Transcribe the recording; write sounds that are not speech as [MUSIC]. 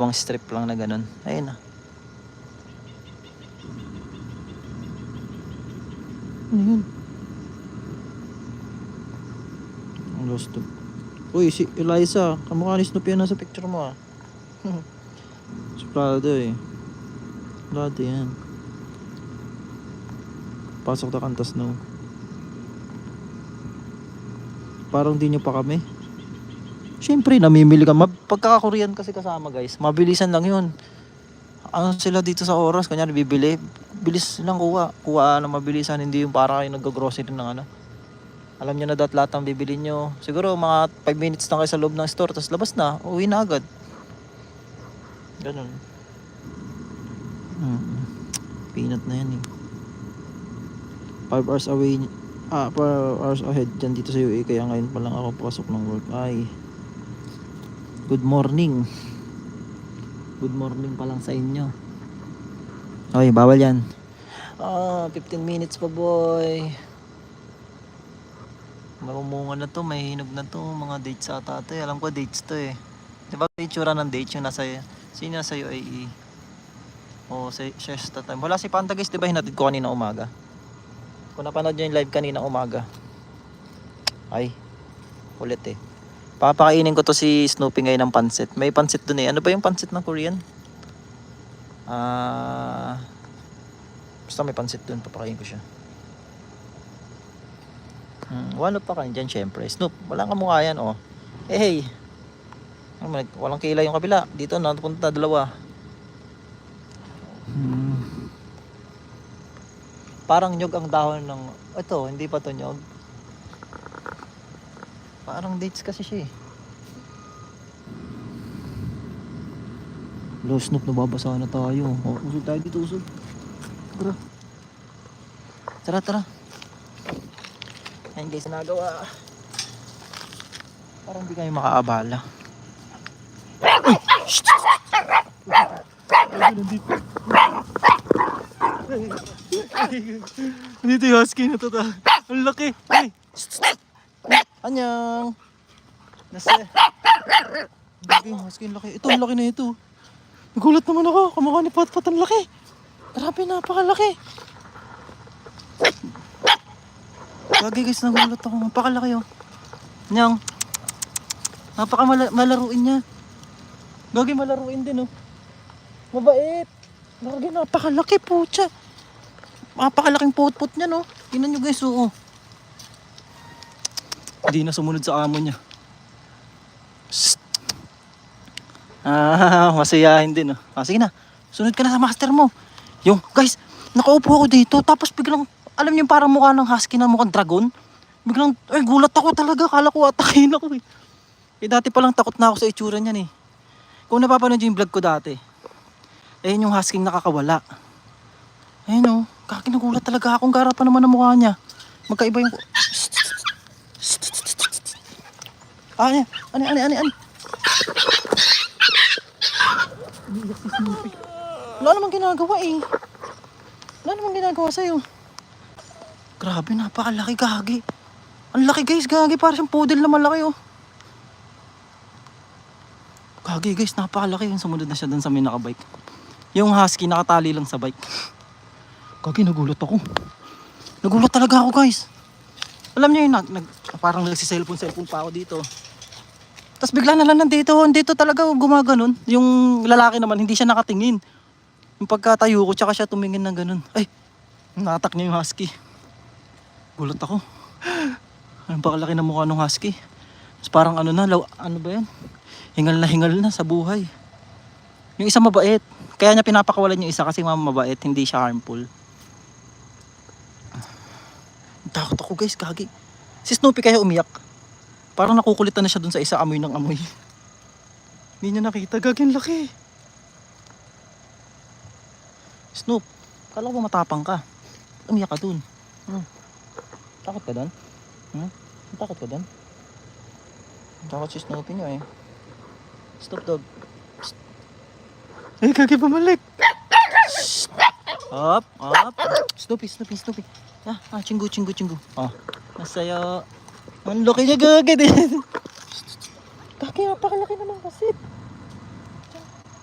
Dalawang strip lang na ganun. Ayun na. Ano yun? Ang lost to. Uy, si Eliza. Kamukha ni Snoopy yan nasa picture mo ah. [LAUGHS] si Prado eh. Prado yan. Pasok na kanta Snow. Parang di nyo pa kami. Siyempre, namimili ka. Pagkaka-Korean kasi kasama guys, mabilisan lang yun. Ano sila dito sa oras, kanya bibili, bilis lang kuha. Kuha na mabilisan, hindi yung para kayo nag-grocery ng ano. Alam nyo na dapat lahat ang bibili nyo. Siguro mga 5 minutes lang kayo sa loob ng store, tapos labas na, uwi na agad. Ganun. Mm. Peanut na yan eh. 5 hours away, ah, 4 hours ahead dyan dito sa UAE, kaya ngayon pa lang ako pasok ng work. Ay, good morning. Good morning pa lang sa inyo. Oy, bawal yan. Ah, 15 minutes pa boy. Marumunga na to, may hinog na to. Mga dates ata to eh. Alam ko dates to eh. Di ba yung itsura ng dates yung nasa, sino nasa UAE? O sa Shesta time. Wala si Panta guys, di ba hinatid ko kanina umaga? Kung napanood nyo yung live kanina umaga. Ay, kulit eh. Papakainin ko to si Snoopy ngayon ng pansit. May pansit dun eh. Ano ba yung pansit ng Korean? Ah... basta may pansit dun. Papakainin ko siya. Hmm, up pa kanin dyan syempre. Snoop, walang kamukha yan oh. Eh hey. Ano, walang kilay yung kabila. Dito na punta dalawa. Hmm. Parang nyog ang dahon ng... Ito, hindi pa to nyog. Parang dates kasi siya eh. Lo, Snoop, nababasa na tayo. Oh, usog tayo dito, usog. Tara. Tara, tara. Ayun guys, nagawa. Parang hindi kayo makaabala. Dito yung husky na to. ta. Ang laki. Ay. Anyang. Nasa. Laki yung husky, ang laki. Ito, ang laki na ito. Nagulat naman ako. Kamukha ni Patpat, ang laki. Grabe, napakalaki. Lagi guys, nagulat ako. Napakalaki oh. Nyang. Napaka malaruin niya. Gagi malaruin din oh. Mabait. Gagi napakalaki po siya. Napakalaking potpot niya no. Tingnan nyo guys oo. Hindi na sumunod sa amo niya. Ah, masayahin din oh. Ah, sige na. Sunod ka na sa master mo. Yung, guys, nakaupo ako dito. Tapos biglang, alam niyo parang mukha ng husky na mukhang dragon. Biglang, ay gulat ako talaga. Kala ko atakin ako eh. Eh dati palang takot na ako sa itsura niyan eh. Kung napapanood yung vlog ko dati. Ayun yung husky nakakawala. Ayun oh. Kakinagulat talaga akong garapan naman ang mukha niya. Magkaiba yung... Ano, ano. Umiiyak si Snoopy. Wala namang ginagawa eh. Wala namang ginagawa sa'yo. Grabe, napakalaki gagi. Ang laki guys, gagi. Para siyang poodle na malaki oh. Gagi guys, napakalaki. Yung sumunod na siya dun sa may nakabike. Yung husky nakatali lang sa bike. Gagi, nagulat ako. Nagulat talaga ako guys. Alam niyo yun, nag, nag, parang nagsi-cellphone, cellphone pa ako dito. Tapos bigla na lang nandito, dito talaga gumaganon. Yung lalaki naman, hindi siya nakatingin. Yung pagkatayo ko, tsaka siya tumingin ng ganun. Ay, natak niya yung husky. Gulat ako. Ano ba kalaki na mukha ng husky? Tapos parang ano na, law, ano ba yan? Hingal na hingal na sa buhay. Yung isa mabait. Kaya niya pinapakawalan yung isa kasi mabait, hindi siya harmful. Takot ako guys, kagi. Si Snoopy kaya umiyak. Parang nakukulitan na siya dun sa isa amoy ng amoy. [LAUGHS] Hindi niya nakita, gagi ang laki. Snoop, kala ko matapang ka? Umiyak ka dun. Hmm. Takot ka dun? Hmm? Takot ka dun? Takot si Snoopy niyo eh. Stop dog. Psst. Eh, kagi bumalik. Up, up. Snoopy, Snoopy, Snoopy. Ah, ah, chinggo, chinggo, chinggo. Oh, masaya. Ang laki niya gagi din. [LAUGHS] Kaki, napakalaki naman kasi.